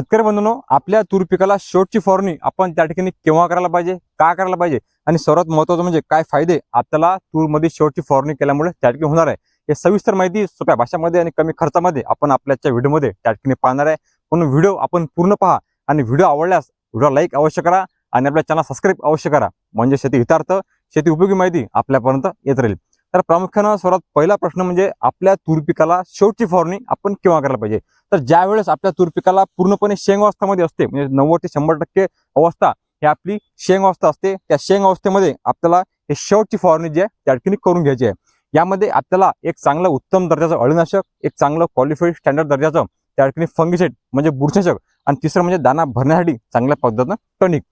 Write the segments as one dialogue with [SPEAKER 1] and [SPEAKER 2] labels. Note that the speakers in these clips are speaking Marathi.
[SPEAKER 1] शेतकरी बंधूंनो आपल्या तूर पिकाला शेवटची फवारणी आपण त्या ठिकाणी केव्हा करायला पाहिजे का करायला पाहिजे आणि सर्वात महत्वाचं म्हणजे काय फायदे आपल्याला तूरमध्ये शेवटची फवारणी केल्यामुळे त्या ठिकाणी होणार आहे. हे सविस्तर माहिती सोप्या भाषामध्ये आणि कमी खर्चामध्ये आपण आपल्याच्या व्हिडिओमध्ये त्या ठिकाणी पाहणार आहे. म्हणून व्हिडिओ आपण पूर्ण पहा आणि व्हिडिओ आवडल्यास व्हिडिओ लाईक अवश्य करा आणि आपल्या चॅनल सबस्क्राईब अवश्य करा. म्हणजे शेती हितार्थ शेती उपयोगी माहिती आपल्यापर्यंत येत राहील. तर प्रामुख्यानं सर्वात पहिला प्रश्न म्हणजे आपल्या तूर पिकाला शेवटची फवारणी आपण केव्हा करायला पाहिजे? तर ज्या वेळेस आपल्या तूर पिकाला पूर्णपणे शेंग अवस्थामध्ये असते म्हणजे नव्वद ते शंभर टक्के अवस्था ही आपली शेंग अवस्था असते त्या शेंग अवस्थेमध्ये आपल्याला हे शेवटची फवारणी जी आहे त्या ठिकाणी करून घ्यायची आहे. यामध्ये आपल्याला एक चांगलं उत्तम दर्जाचं अळीनाशक एक चांगलं क्वालिफाईड स्टँडर्ड दर्जाचं त्या ठिकाणी फंगिसाईड म्हणजे बुरशाशक आणि तिसरं म्हणजे दाना भरण्यासाठी चांगल्या पद्धतीनं टॉनिक.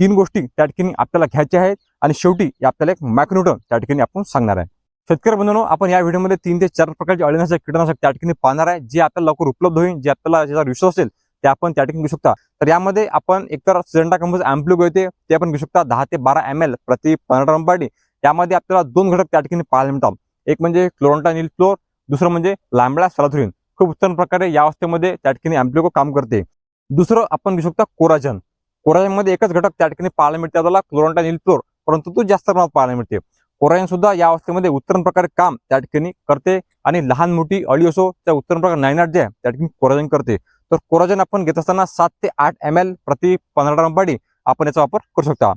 [SPEAKER 1] तीन गोष्टी त्या ठिकाणी आपल्याला घ्यायच्या आहेत आणि शेवटी आपल्याला एक मॅक्रोटन त्या ठिकाणी आपण सांगणार आहे. शेतकरी बंधूंनो आपण या व्हिडिओमध्ये तीन ते चार प्रकारचे अळीनाशक कीटनाशक त्या ठिकाणी पाहणार आहे. जे आपल्याला लवकर उपलब्ध होईल जे आपल्याला ज्याचा विश्वास असेल ते आपण त्या ठिकाणी घेऊ शकता. तर यामध्ये आपण एकतर सिलेंडा कंपनी अँप्लिक येते ते आपण घेऊ शकता. दहा ते बारा एम एल प्रति पंधरा रंपाटी यामध्ये आपल्याला दोन घटक त्या ठिकाणी पाहायला मिळतात. एक म्हणजे क्लोरंटा नील फ्लोर दुसरं म्हणजे लांबळा सलाथुरीन खूप उत्तम प्रकारे या अवस्थेमध्ये त्या ठिकाणी अँप्लिको काम करते. दुसरं आपण घेऊ शकता कोराजन. कोराजनमध्ये एकच घटक त्या ठिकाणी पाहायला मिळते आपल्याला क्लोरंटा नील फ्लोर. परंतु तो जास्त प्रमाणात पाहायला मिळते. कोराजन सुद्धा या अवस्थेमध्ये उत्तम प्रकारे काम त्या ठिकाणी करते आणि लहान मोठी अळी असो त्या उत्तम प्रकार नायनाट जे आहे त्या ठिकाणी कोराजन करते. तर कोराजन आपण घेत असताना सात ते आठ एम एल प्रति पंधरा रंपाडी आपण याचा वापर करू शकता.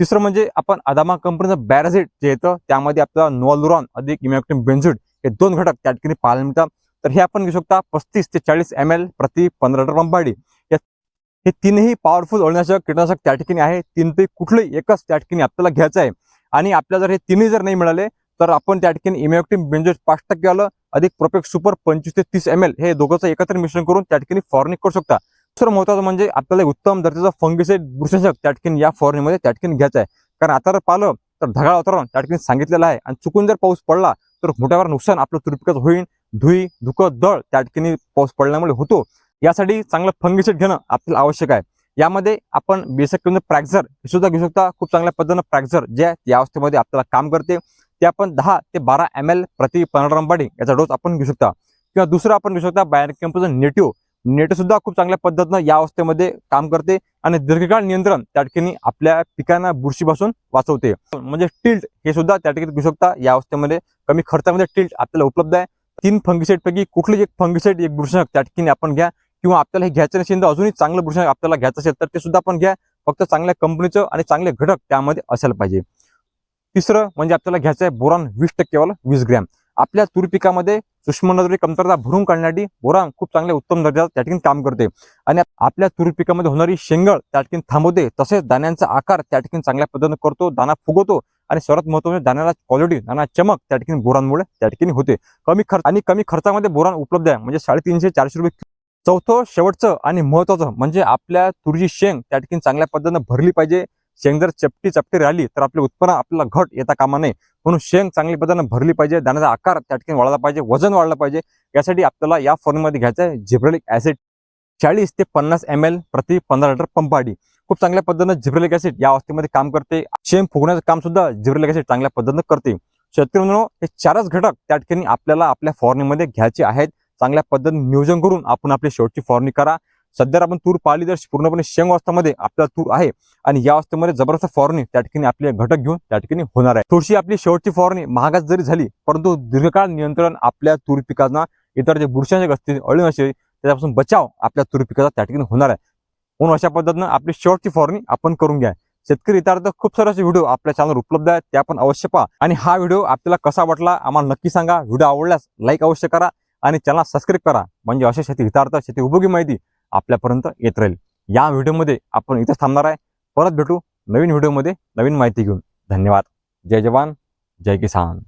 [SPEAKER 1] तिसरं म्हणजे आपण अदामा कंपनीचं बॅराझिट जे येतं त्यामध्ये आपल्याला नोअलुरॉन अधिक इमॅक्टिम बेन्झिट हे दोन घटक त्या ठिकाणी पाहायला मिळतात. तर हे आपण घेऊ शकता पस्तीस ते चाळीस एम एल प्रति पंधरा रंपाडी हे तीनही पॉवरफुल अळीनाशक कीटनाशक त्या ठिकाणी आहे. तीनपैकी कुठलंही एकच त्या ठिकाणी आपल्याला घ्यायचं आहे. आणि आपल्याला जर हे तिन्ही जर नाही मिळाले तर आपण त्या ठिकाणी इमॅक्टिम बेंजोज पाच टक्के आलं अधिक प्रोपेक्ट सुपर पंचवीस ते तीस एम एल हे दोघंचं एकत्र मिश्रण करून त्या ठिकाणी फवारणी करू शकता. दुसरं महत्वाचं म्हणजे आपल्याला उत्तम दर्जाचा फंगिसाईड बुरशक त्या ठिकाणी या फॉरनीमध्ये त्या ठिकाणी घ्यायचं आहे. कारण आता जर पाहिलं तर ढगाळ वातावरण त्या ठिकाणी सांगितलेलं आहे आणि चुकून जर पाऊस पडला तर मोठ्यावर नुकसान आपलं तुरपिकच होईल धुई धुकं दळ त्या ठिकाणी पाऊस पडल्यामुळे होतो. यासाठी चांगलं फंगिसाईड घेणं आपल्याला आवश्यक आहे. यामध्ये आपण बेसिक किंवा प्रॅक्झर हे सुद्धा घेऊ शकता. खूप चांगल्या पद्धतीनं प्रॅक्झर जे या अवस्थेमध्ये आपल्याला काम करते. ते आपण दहा ते बारा एम एल प्रति पंधरा रंपाडी याचा डोस आपण घेऊ शकता. किंवा दुसरं आपण घेऊ शकता बायर कंपनीचं नेटिव्ह नेट सुद्धा खूप चांगल्या पद्धतीनं या अवस्थेमध्ये काम करते आणि दीर्घकाळ नियंत्रण त्या ठिकाणी आपल्या पिकांना बुरशीपासून वाचवते. म्हणजे टिल्ट हे सुद्धा त्या ठिकाणी घेऊ शकता. या अवस्थेमध्ये कमी खर्चामध्ये टिल्ट आपल्याला उपलब्ध आहे. तीन फंगिसाईड पैकी कुठली एक फंगिसाईड एक बुरशक त्या ठिकाणी आपण घ्या. किंवा आपल्याला हे घ्यायचं नसेल तर अजूनही चांगलं बुरशक आपल्याला घ्यायचं असेल तर ते सुद्धा आपण घ्या. फक्त चांगल्या कंपनीचं आणि चांगले घटक त्यामध्ये असायला पाहिजे. तिसरं म्हणजे आपल्याला घ्यायचं आहे बोरान वीस टक्केवाला वीस ग्रॅम. आपल्या तूर पिकामध्ये सूक्ष्मनजरी कमतरता भरून काढण्यासाठी बोरान खूप चांगल्या उत्तम दर्जाचं त्या ठिकाणी काम करते. आणि आपल्या तूर पिकामध्ये होणारी शेंगळ त्या ठिकाणी थांबवते तसेच दाण्यांचा आकार त्या ठिकाणी चांगल्या पद्धतीने करतो दाना फुगवतो आणि सर्वात महत्त्वाचे म्हणजे दाण्याला क्वालिटी दाना चमक त्या ठिकाणी बोरांमुळे त्या ठिकाणी होते. कमी खर्च आणि कमी खर्चामध्ये बोरान उपलब्ध आहे. म्हणजे साडेतीनशे चारशे रुपये चौथं शेवटचं आणि महत्वाचं म्हणजे आपल्या तुरीची शेंग त्या ठिकाणी चांगल्या पद्धतीनं भरली पाहिजे. शेंग जर चपटी चपटी राहिली तर आपले उत्पन्न आपल्याला घट येता कामा नये. म्हणून शेंग चांगली पद्धतीनं भरली पाहिजे. दाण्याचा आकार त्या ठिकाणी वाढला पाहिजे. वजन वाढलं पाहिजे. यासाठी आपल्याला या फॉर्ममध्ये घ्यायचं आहे. जिब्रेलिक ऍसिड चाळीस ते पन्नास एम एल प्रति पंधरा लिटर पंपाडी खूप चांगल्या पद्धतीनं जिब्रेलिक ॲसिड या अवस्थेमध्ये काम करते. शेंग फुगण्याचं काम सुद्धा जिब्रेलिक ॲसिड चांगल्या पद्धतीनं करते. शेतकरी म्हणून हे चारच घटक त्या ठिकाणी आपल्याला आपल्या फवारणीमध्ये घ्यायचे आहेत. चांगल्या पद्धतीने नियोजन करून आपण आपली शेवटची फवारणी करा. सध्या आपण तूर पाहिली तर पूर्णपणे शेंग अवस्थामध्ये आपला तूर आहे आणि या अवस्थेमध्ये जबरदस्त फवारणी त्या ठिकाणी आपले घटक घेऊन त्या ठिकाणी होणार आहे. थोडीशी आपली शेवटची फवारणी महागात जरी झाली परंतु दीर्घकाळ नियंत्रण आपल्या तूर पिकांना इतर जे बुरशांचे असतील अळी असतील त्याच्यापासून बचाव आपल्या तूर पिकाचा त्या ठिकाणी होणार आहे. म्हणून अशा पद्धतीनं आपली शेवटची फवारणी आपण करून घ्या. शेतकरी इतरार्थ खूप सारे असे व्हिडिओ आपल्या चॅनलवर उपलब्ध आहेत ते आपण अवश्य पहा. आणि हा व्हिडिओ आपल्याला कसा वाटला आम्हाला नक्की सांगा. व्हिडिओ आवडल्यास लाईक अवश्य करा. आणि चॅनल सबस्क्राईब करा. म्हणजे अशा शेती हितार्थ शेती उपयोगी माहिती आपल्यापर्यंत येत राहील. या व्हिडिओमध्ये आपण इथंच थांबणार आहे. परत भेटू नवीन व्हिडिओमध्ये नवीन माहिती घेऊन. धन्यवाद. जय जवान. जय किसान.